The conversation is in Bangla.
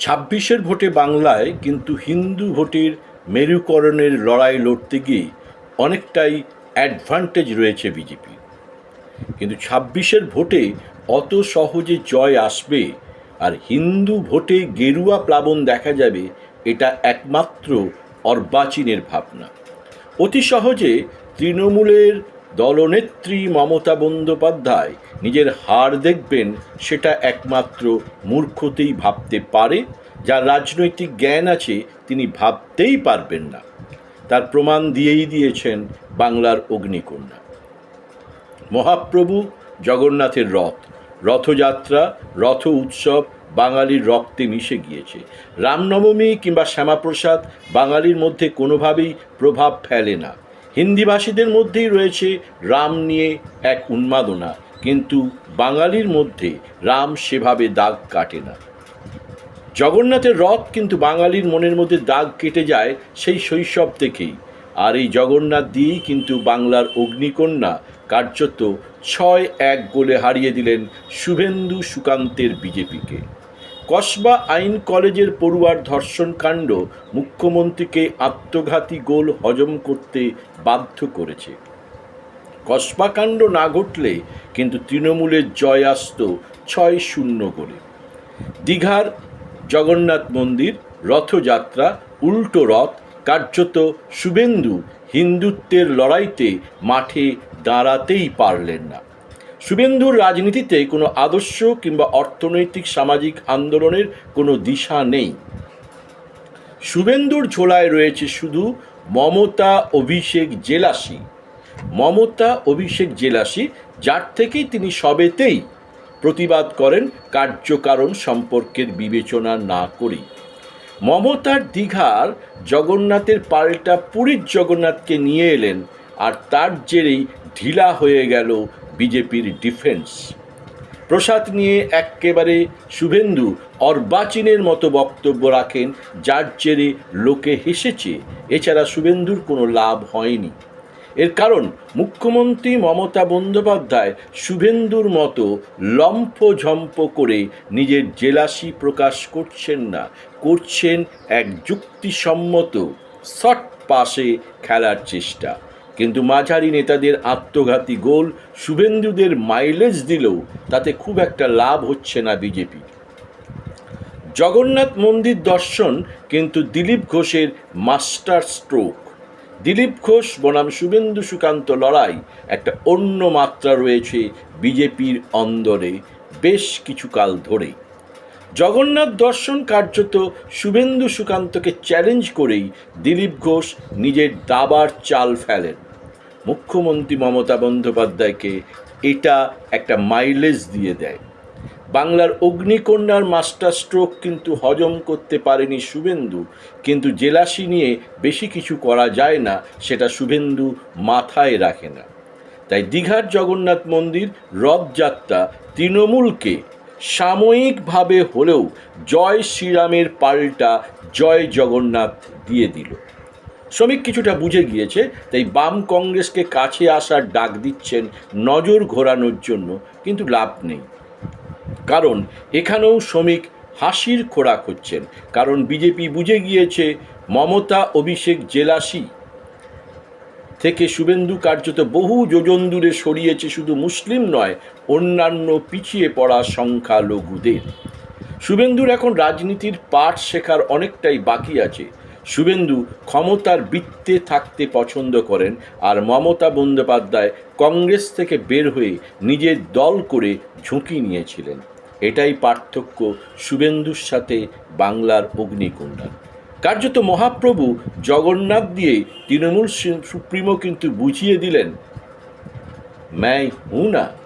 ছাব্বিশের ভোটে বাংলায় কিন্তু হিন্দু ভোটের মেরুকরণের লড়াই লড়তে গিয়ে অনেকটাই অ্যাডভান্টেজ রয়েছে বিজেপি কিন্তু ছাব্বিশের ভোটে অত সহজে জয় আসবে আর হিন্দু ভোটে গেরুয়া প্লাবন দেখা যাবে, এটা একমাত্র অর্বাচীনের ভাবনা। অতি সহজে তৃণমূলের দলনেত্রী মমতা বন্দ্যোপাধ্যায় নিজের হার দেখবেন সেটা একমাত্র মূর্খতেই ভাবতে পারে, যার রাজনৈতিক জ্ঞান আছে তিনি ভাবতেই পারবেন না। তার প্রমাণ দিয়েই দিয়েছেন বাংলার অগ্নিকন্যা। মহাপ্রভু জগন্নাথের রথ, রথযাত্রা, রথ উৎসব বাঙালির রক্তে মিশে গিয়েছে। রামনবমী কিংবা শ্যামাপ্রসাদ বাঙালির মধ্যে কোনোভাবেই প্রভাব ফেলে না। হিন্দিভাষীদের মধ্যেই রয়েছে রাম নিয়ে এক উন্মাদনা, কিন্তু বাঙালির মধ্যে রাম সেভাবে দাগ কাটে না। জগন্নাথের রথ কিন্তু বাঙালির মনের মধ্যে দাগ কেটে যায় সেই শৈশব থেকেই। আর এই জগন্নাথ দিয়েই কিন্তু বাংলার অগ্নিকন্যা কার্যত ছয় এক গোলে হারিয়ে দিলেন শুভেন্দু সুকান্তের বিজেপিকে। কসবা আইন কলেজের পড়ুয়ার ধর্ষণকাণ্ড মুখ্যমন্ত্রীকে আত্মঘাতী গোল হজম করতে বাধ্য করেছে। কসবাকাণ্ড না ঘটলে কিন্তু তৃণমূলের জয় আসত ছয় শূন্য গোলে। দীঘার জগন্নাথ মন্দির, রথযাত্রা, উল্টো রথ, কার্যত শুভেন্দু হিন্দুত্বের লড়াইতে মাঠে দাঁড়াতেই পারলেন না। শুভেন্দুর রাজনীতিতে কোনো আদর্শ কিংবা অর্থনৈতিক সামাজিক আন্দোলনের কোনো দিশা নেই। শুভেন্দুর ঝোলায় রয়েছে শুধু মমতা অভিষেক জেলাসি। মমতা অভিষেক জেলাসি, যার থেকেই তিনি সবেতেই প্রতিবাদ করেন কার্যকারণ সম্পর্কের বিবেচনা না করেই মমতার দীঘার জগন্নাথের পাল্টা পুরীর জগন্নাথকে নিয়ে এলেন আর তার জেরেই ঢিলা হয়ে গেল বিজেপির ডিফেন্স। প্রসাদ নিয়ে একেবারে শুভেন্দু অর্বাচীনের মতো বক্তব্য রাখেন, যার জেরে লোকে হেসেছে, এছাড়া শুভেন্দুর কোনো লাভ হয়নি। এর কারণ, মুখ্যমন্ত্রী মমতা বন্দ্যোপাধ্যায় শুভেন্দুর মতো লম্ফঝম্প করে নিজের জেলাসি প্রকাশ করছেন না, করছেন এক যুক্তিসম্মত শট পাশে খেলার চেষ্টা। কিন্তু মাঝারি নেতাদের আত্মঘাতী গোল শুভেন্দুদের মাইলেজ দিলেও তাতে খুব একটা লাভ হচ্ছে না বিজেপির জগন্নাথ মন্দির দর্শন কিন্তু দিলীপ ঘোষের মাস্টার স্ট্রোক দিলীপ ঘোষ বনাম শুভেন্দু সুকান্ত লড়াই একটা অন্য মাত্রা রয়েছে বিজেপির অন্দরে বেশ কিছুকাল ধরেই। জগন্নাথ দর্শন কার্যত শুভেন্দু সুকান্তকে চ্যালেঞ্জ করেই দিলীপ ঘোষ নিজের দাবার চাল ফেলেন। মুখ্যমন্ত্রী মমতা বন্দ্যোপাধ্যায়কে এটা একটা মাইলেজ দিয়ে দেয়। বাংলার অগ্নিকন্যার মাস্টার স্ট্রোক কিন্তু হজম করতে পারেনি শুভেন্দু, কিন্তু জেলাসি নিয়ে বেশি কিছু করা যায় না, সেটা শুভেন্দু মাথায় রাখে না। তাই দীঘার জগন্নাথ মন্দির রথযাত্রা তৃণমূলকে সাময়িকভাবে হলেও জয় শ্রীরামের পাল্টা জয় জগন্নাথ দিয়ে দিল। শ্রমিক কিছুটা বুঝে গিয়েছে, তাই বাম কংগ্রেসকে কাছে আসার ডাক দিচ্ছেন নজর ঘোরানোর জন্য, কিন্তু লাভ নেই। কারণ এখানেও শ্রমিক হাসির খোরাক হচ্ছেন, কারণ বিজেপি বুঝে গিয়েছে মমতা অভিষেক জেলাসি থেকে শুভেন্দু কার্যত বহু যোজন দূরে সরিয়েছে, শুধু মুসলিম নয়, অন্যান্য পিছিয়ে পড়া সংখ্যালঘুদের। শুভেন্দুর এখন রাজনীতির পাঠ শেখার অনেকটাই বাকি আছে। শুভেন্দু ক্ষমতার বৃত্তে থাকতে পছন্দ করেন আর মমতা বন্দ্যোপাধ্যায় কংগ্রেস থেকে বের হয়ে নিজের দল করে ঝুঁকি নিয়েছিলেন। এটাই পার্থক্য শুভেন্দুর সাথে বাংলার অগ্নিকুণ্ডার কার্যত মহাপ্রভু জগন্নাথ দিয়ে তৃণমূল সুপ্রিমো কিন্তু বুঝিয়ে দিলেন ম্যায় হু না